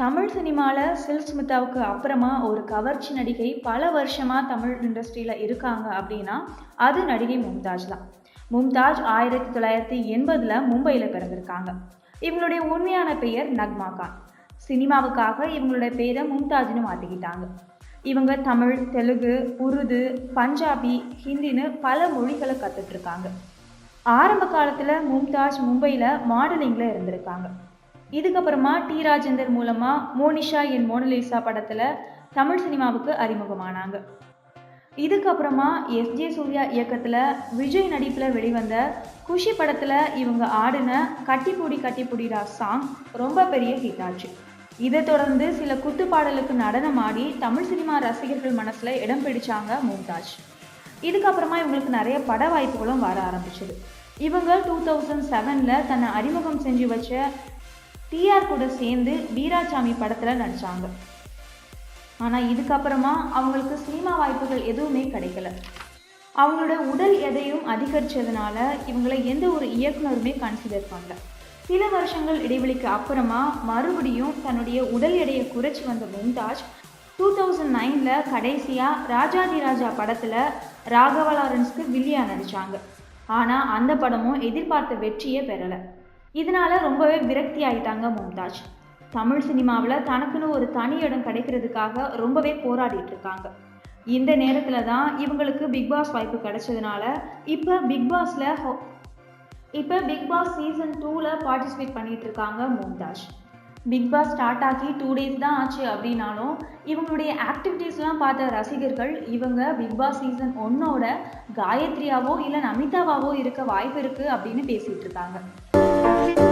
தமிழ் சினிமாவில் சில் ஸ்மிதாவுக்கு அப்புறமா ஒரு கவர்ச்சி நடிகை பல வருஷமாக தமிழ் இண்டஸ்ட்ரியில் இருக்காங்க அப்படின்னா அது நடிகை மும்தாஜ் தான். மும்தாஜ் ஆயிரத்தி தொள்ளாயிரத்தி எண்பதில் மும்பையில் பிறந்திருக்காங்க. இவங்களுடைய உண்மையான பெயர் நக்மா கான். சினிமாவுக்காக இவங்களுடைய பேரை மும்தாஜ்னு மாற்றிக்கிட்டாங்க இவங்க தமிழ் தெலுங்கு உருது பஞ்சாபி ஹிந்தின்னு பல மொழிகளை கற்றுட்ருக்காங்க ஆரம்ப காலத்தில் மும்தாஜ் மும்பையில் மாடலிங்கில் இருந்திருக்காங்க. இதுக்கப்புறமா டி. ராஜேந்தர் மூலமாக மோனிஷா என் மோனலிசா படத்தில் தமிழ் சினிமாவுக்கு அறிமுகமானாங்க. இதுக்கப்புறமா எஸ். ஜே. சூர்யா இயக்கத்தில் விஜய் நடிப்பில் வெளிவந்த குஷி படத்தில் இவங்க ஆடின கட்டிப்பூடி கட்டிப்பூடிடா சாங் ரொம்ப பெரிய ஹிட் ஆச்சு. இதை தொடர்ந்து சில குத்து பாடலுக்கு நடனம் ஆடி தமிழ் சினிமா ரசிகர்கள் மனசில் இடம் பிடிச்சாங்க மும்தாஜ். இதுக்கப்புறமா இவங்களுக்கு நிறைய பட வாய்ப்புகளும் வர ஆரம்பிச்சது. இவங்க டூ தௌசண்ட் செவனில் தன்னை அறிமுகம் செஞ்சு வச்ச டிஆர் கூட சேர்ந்து வீராசாமி படத்தில் நடித்தாங்க ஆனால் இதுக்கப்புறமா அவங்களுக்கு சினிமா வாய்ப்புகள் எதுவுமே கிடைக்கல. அவங்களோட உடல் எதையும் அதிகரித்ததுனால இவங்களை எந்த ஒரு இயக்குனருமே கன்சிடர் பண்ணல. சில வருஷங்கள் இடைவெளிக்கு அப்புறமா மறுபடியும் தன்னுடைய உடல் எடையை குறைச்சி வந்த மும்தாஜ் டூ தௌசண்ட் நைனில் கடைசியாக ராஜாதிராஜா படத்தில் ராகவ லாரன்ஸ்க்கு வில்லியா நடித்தாங்க ஆனால் அந்த படமும் எதிர்பார்த்த வெற்றியே பெறலை. இதனால் ரொம்பவே விரக்தி ஆயிட்டாங்க மும்தாஜ். தமிழ் சினிமாவில் தனக்குன்னு ஒரு தனி இடம் கிடைக்கிறதுக்காக ரொம்பவே போராடிட்டு இருக்காங்க. இந்த நேரத்தில் தான் இவங்களுக்கு பிக் பாஸ் வாய்ப்பு கிடைச்சதுனால இப்போ பிக் பாஸில் இப்போ பிக் பாஸ் சீசன் டூவில் பார்ட்டிசிபேட் பண்ணிட்டு இருக்காங்க மும்தாஜ். பிக் பாஸ் ஸ்டார்ட் ஆகி டூ டேஸ் தான் ஆச்சு அப்படின்னாலும் இவங்களுடைய ஆக்டிவிட்டீஸ்லாம் பார்த்த ரசிகர்கள் இவங்க பிக் பாஸ் சீசன் ஒன்னோட காயத்ரியாவோ இல்லை நமிதாவாவோ இருக்க வாய்ப்பு இருக்குது அப்படின்னு பேசிகிட்டு இருக்காங்க. Thank you.